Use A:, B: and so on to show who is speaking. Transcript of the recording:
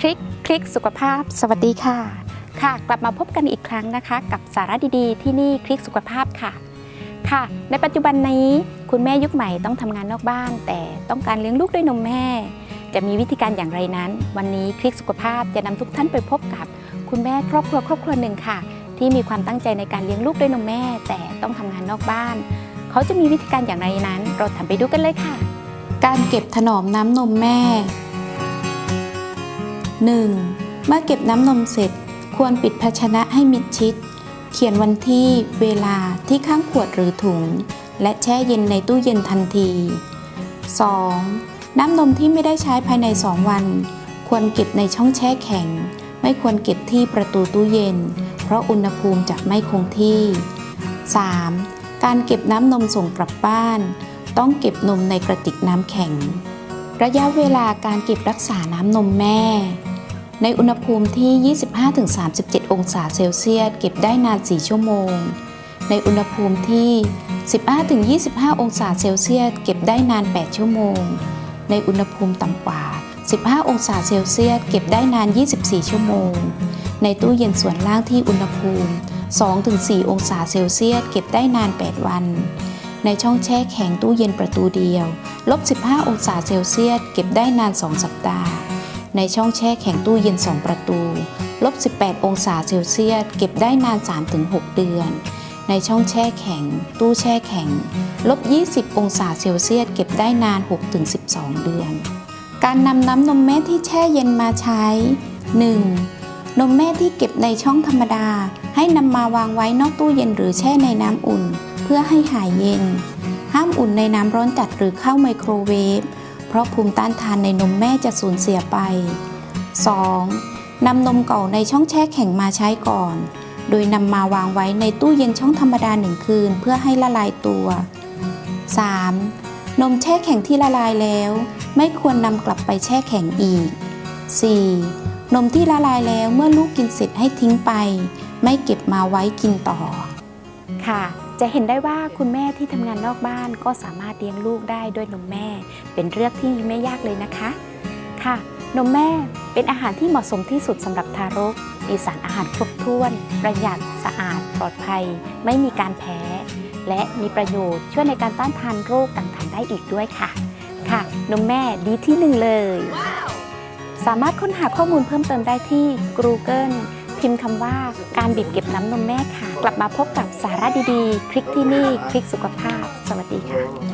A: คลิกสุขภาพ สวัสดีค่ะ ค่ะ กลับมาพบกันอีกครั้งนะคะ กับสาระดีๆ ที่นี่คลิกสุขภาพค่ะ ค่ะ ในปัจจุบันนี้คุณแม่ยุคใหม่ต้องทำงานนอกบ้าน แต่ต้องการเลี้ยงลูกด้วยนมแม่ จะมีวิธีการอย่างไรนั้น วันนี้คลิกสุขภาพจะนำทุกท่านไปพบกับ คุณแม่ครอบครัวครอบครัวหนึ่งค่ะ ที่มีความตั้งใจในการเลี้ยงลูกด้วยนมแม่ แต่ต้องทำงานนอกบ้าน เขาจะมีวิธีการอย่างไรนั้น เราทำไปดูกันเลยค่ะ การเก็บถนอมน้ำนมแม่ 1. เมื่อเก็บน้ำนมเสร็จ ควรปิดภาชนะให้มิดชิด เขียนวันที่เวลาที่ข้างขวดหรือถุง และแช่เย็นในตู้เย็นทันที 2. น้ำนมที่ไม่ได้ใช้ภายใน 2 วัน ควรเก็บในช่องแช่แข็ง ไม่ควรเก็บที่ประตูตู้เย็น เพราะอุณหภูมิจะไม่คงที่ 3. การเก็บน้ำนมส่งกลับบ้าน ต้องเก็บนมในกระติกน้ำแข็ง ระยะเวลาการเก็บรักษาน้ำนมแม่ ในอุณหภูมิที่ 25-37 องศาเซลเซียส เก็บได้นาน 4 ชั่วโมง ในอุณหภูมิที่ 15-25 องศาเซลเซียส เก็บได้นาน 8 ชั่วโมง ในอุณหภูมิต่ำกว่า 15 องศาเซลเซียส เก็บได้นาน 24 ชั่วโมง ในตู้เย็นส่วนล่างที่อุณหภูมิ 2-4 องศาเซลเซียส เก็บได้นาน 8 วัน ในช่องแช่แข็งตู้เย็นประตูเดียว ลบ 15 องศาเซลเซียส เก็บได้นาน 2 สัปดาห์ ในช่องแช่แข็งตู้เย็น 2 ประตู ลบ 18 องศาเซลเซียส เก็บได้นาน 3-6 เดือน ในช่องแช่แข็ง ตู้แช่แข็ง ลบ 20 องศาเซลเซียส เก็บได้นาน 6-12 เดือน การนำน้ำนมแม่ที่แช่เย็นมาใช้ 1. นมแม่ที่เก็บในช่องธรรมดา ให้นำมาวางไว้นอกตู้เย็นหรือแช่ในน้ำอุ่น เพื่อให้หายเย็น ห้ามอุ่นในน้ำร้อนจัดหรือเข้าไมโครเวฟ เพราะภูมิต้านทานในนมแม่จะสูญเสียไป 2. นำนมเก่าในช่องแช่แข็งมาใช้ก่อน โดยนำมาวางไว้ในตู้เย็นช่องธรรมดาหนึ่งคืนเพื่อให้ละลายตัว 3. นมแช่แข็งที่ละลายแล้ว ไม่ควรนำกลับไปแช่แข็งอีก 4. นมที่ละลายแล้วเมื่อลูกกินเสร็จให้ทิ้งไป ไม่เก็บมาไว้กินต่อ ค่ะ จะเห็นได้ว่าคุณแม่ที่ทำงานนอกบ้านก็สามารถเลี้ยงลูกได้ด้วยนมแม่ เป็นเรื่องที่ไม่ยากเลยนะคะ ค่ะ นมแม่เป็นอาหารที่เหมาะสมที่สุดสำหรับทารก มีสารอาหารครบถ้วน ประหยัดสะอาด ปลอดภัย ไม่มีการแพ้ และมีประโยชน์ช่วยในการต้านทานโรคต่างๆ ได้อีกด้วยค่ะ ค่ะ นมแม่ดีที่หนึ่งเลยสามารถค้นหาข้อมูลเพิ่มเติมได้ที่ Google พิมพ์คำว่าการบีบเก็บน้ำนมแม่ค่ะ กลับมาพบกับสาระดีๆ คลิกที่นี่ คลิกสุขภาพ สวัสดีค่ะ